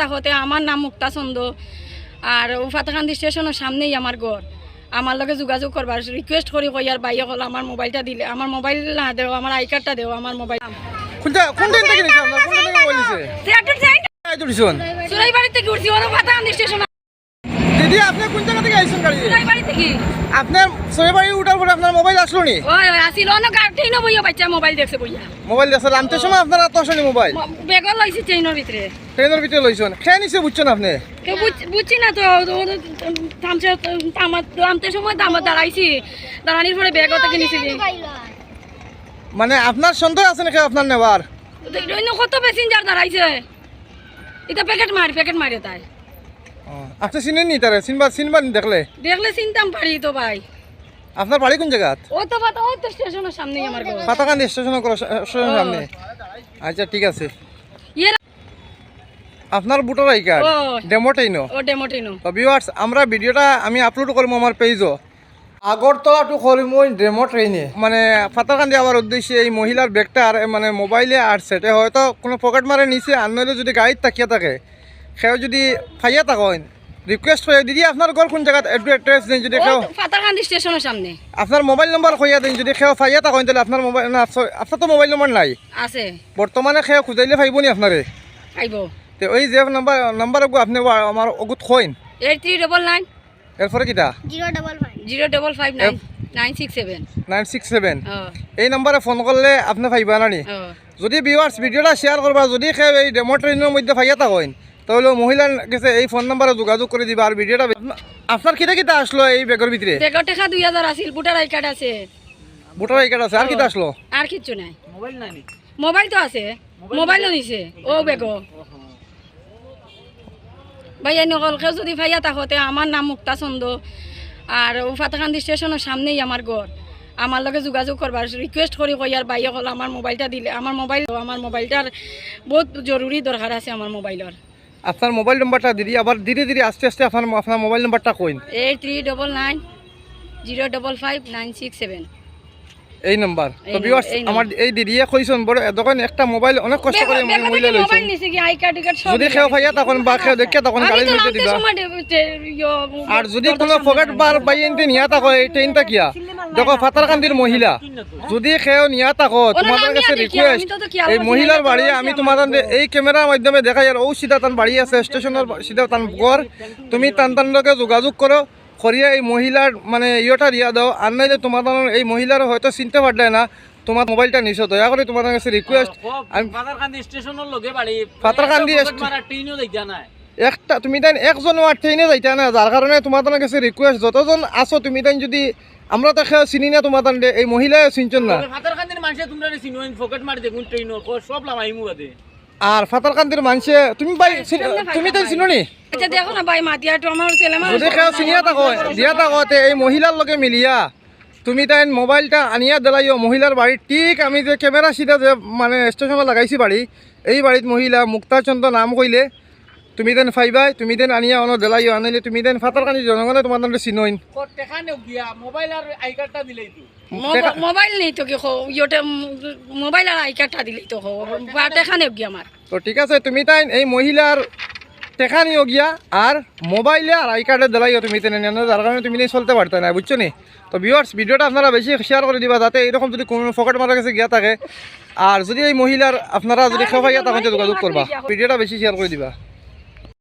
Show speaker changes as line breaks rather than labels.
তাহতে আমার নাম মুক্তা চন্দ আর উফাতাকান্দি স্টেশনের সামনেই আমার ঘর। আমার লগে যোগাযোগ করবার রিকোয়েস্ট করি কই আর বাইয়ে হল আমার মোবাইলটা দিলে। আমার মোবাইল না দেও আমার আই কার্ডটা দেও আমার মোবাইল
কোন থেকে থেকে
স্টেশন।
দিদি আপনি কোন জায়গা থেকে আইছেন গাড়ি?
বাড়ি থেকে।
আপনার সরে বাড়ি উঠার পরে আপনার মোবাইল আসলো নি?
ওই ওই আসিল। ট্রেনও বইয়া বাচ্চা মোবাইল দেখছে বইয়া।
মোবাইল আছে নামতে সময় আপনার তো আসলে মোবাইল
বেগল লইছি ট্রেনের ভিতরে।
ট্রেনের ভিতরে লইছেন। খেয়ে নিছে বুঝছেন আপনি?
বুঝ- বুঝছি না তো থামছে আমার নামতে সময় আমার দাঁড়াইছি। দাঁড়ানির পরে ব্যাগও থেকে নিছি
মানে আপনার সন্দেহ আছে নাকি আপনার নেবার
কত প্যাসেঞ্জার দাঁড়াইছে। এটা প্যাকেট মারি প্যাকেট মারি তাই।
আপনি চিনেন নি তারে চিনবা চিনবা নি দেখলে?
দেখলে চিনতাম পারি তো ভাই।
আপনার বাড়ি কোন জায়গাত
ও তো পাতা ও তো স্টেশনের সামনেই আমার ঘর
পাতাকান্দি স্টেশন স্টেশনের সামনে। আচ্ছা ঠিক আছে। আপনার বুটার আই কার্ড। ডেমোটেইনো?
ও ডেমোটিনো
তো ভিউয়ার্স আমরা ভিডিওটা আমি আপলোড করব আমার পেজও আগরতলা টু খরিমই ডেমো ট্রেনে মানে ফাতাকান্দি আবার উদ্দেশ্যে এই মহিলার ব্যাগটার মানে মোবাইলে আর সেটে হয়তো কোনো পকেট মারে নিচে আর নইলে যদি গাড়িত তাকিয়ে থাকে। সেও যদি ফাইয়া থাকেন রিকোয়েস্ট করে দিদি আপনার ঘর কোন একটু অ্যাড্রেস দিন যদি
ও
কেউ
ফাতারকান্দি স্টেশনের সামনে।
আপনার মোবাইল নম্বর কইয়া দিন যদি কেউ ফাইয়া থাকেন তাহলে আপনার মোবাইল না আপনার তো মোবাইল নম্বর নাই।
আছে।
বর্তমানে সেও খুঁজাইলে ফাইব নি আপনারে
আইব
তো ওই যে নাম্বার নাম্বার আপনি আমার অগুত কইন।
এইট থ্রি ডবল নাইন
এরপরে কিটা?
Zero double five nine nine six
nine এই নম্বরে ফোন করলে আপনি ফাইবা নানি যদি ভিউয়ার্স ভিডিওটা শেয়ার করবা যদি এই ডেমো ট্রেনের মধ্যে ফাইয়া থাকেন তাহলে মহিলার কাছে এই ফোন নাম্বারে যোগাযোগ করে দিবা আর ভিডিওটা আপনা- আপনার কিটা কিটা আসলো এই ব্যাগের ভিতরে?
বেগর টেকা দুই হাজার আছিল বুটার আই কার্ড আছে।
ভোটার আই কার্ড আছে আর কিটা আসলো?
আর কিচ্ছু নাই। মোবাইল নাই মোবাইল তো আছে মোবাইলও নিছে ও বেগো ভাই এনে কলকে যদি ভাইয়া তাহতে আমার নাম মুক্তা চন্দ আর ও ফাতাকান্দি স্টেশনের সামনেই আমার ঘর আমার লগে যোগাযোগ করবার রিকোয়েস্ট করি কই আর বাইয়ে হল আমার মোবাইলটা দিলে আমার মোবাইল আমার মোবাইলটার বহুত জরুরি দরকার আছে আমার মোবাইলের
আপনার মোবাইল নাম্বারটা দিদি, আবার ধীরে ধীরে আস্তে আস্তে আপনার আপনার মোবাইল নাম্বারটা coin.
Eight three double nine zero double five nine six seven
এই নাম্বার। তো ভিউয়ার্স আমার এই দিদিয়ে কইছেন বড় দোকান একটা মোবাইল অনেক কষ্ট করে মহিলা লইছেন
মোবাইল নিছে কি আই কার্ড কার্ড সব
যদি কেউ ফাইয়া তখন বা কেউ দেখে তখন গাড়ির মধ্যে দিবা। আর যদি কোনো পকেট বার বাইন নিয়া থাকো এই ট্রেনটা কিয়া? দেখো ফাতারকান্দির মহিলা। যদি কেউ নিয়া থাকো তোমাদের কাছে রিকোয়েস্ট এই মহিলার বাড়ি আমি তোমাদের এই ক্যামেরার মাধ্যমে দেখাই আর ও সিধা তান বাড়ি আছে স্টেশনের সিধা তান ঘর। তুমি তান তান লগে যোগাযোগ করো করিয়া এই মহিলার মানে ইয়েটা দিয়া দাও। আর নাইলে তোমাদের এই মহিলার হয়তো চিনতে পারলে না তোমার মোবাইলটা নিছো। দয়া করে তোমাদের কাছে রিকোয়েস্ট আমি
পাতারকান্দি স্টেশনের লগে বাড়ি
পাতারকান্দি
একটা
স্টে-
পকেট মারা ট্রেনও দেখা নাই।
একটা তুমি তাই একজন আর ট্রেনে যাইতা না যার কারণে তোমাদের কাছে রিকোয়েস্ট যতজন আছো তুমি তাই যদি আমরা তো খেয়ে চিনি না তোমার এই মহিলা চিনছেন না।
পাতারকান্দির মানুষে তোমরা চিনুন পকেট মারি দেখুন ট্রেনও সব লামাই মুগাতে
আর ফাতারকান্দির মানুষে তুমি ভাই তুমি তাই চিনো নি
আচ্ছা দেখো না ভাই মাতিয়াটো আমার ছেলে মানুষ
যদি কেউ চিনিয়া থাকো দিয়া থাকো তে এই মহিলার লগে মিলিয়া। তুমি তাই মোবাইলটা আনিয়া দিলাইও মহিলার বাড়ি ঠিক আমি যে ক্যামেরা সিধা যে মানে স্টেশনে লাগাইছি বাড়ি এই বাড়িত মহিলা মুক্তাচন্দ্র নাম কইলে তুমি দেন ফাইবাই তুমি দেন আনিয়া অন দিলাইও আনিলে তুমি দেন ফাতারকান্দি জনগণে তোমার চিনইন।
টেকা নেও গিয়া মোবাইল আর আই কার্ডটা দিলেই তো।
মোবাইল নেই তো কি ইয়োটে মোবাইল আর আই কার্ডটা দিলেই তো হো বাট এখানে গিয়ে আমার।
তো ঠিক আছে তুমি তাই এই মহিলার টেকা নিও গিয়া আর মোবাইলে আর আই কার্ডে দিলাইও তুমি তেনে নেন যার কারণে তুমি নিয়ে চলতে পারতে না বুঝছ নি? তো ভিউয়ার্স ভিডিওটা আপনারা বেশি শেয়ার করে দিবা যাতে এরকম যদি কোনো ফকেট মারা কাছে গিয়া থাকে। আর যদি এই মহিলার আপনারা যদি খেপাইয়া তখন যোগাযোগ করবা ভিডিওটা বেশি শেয়ার করে দিবা।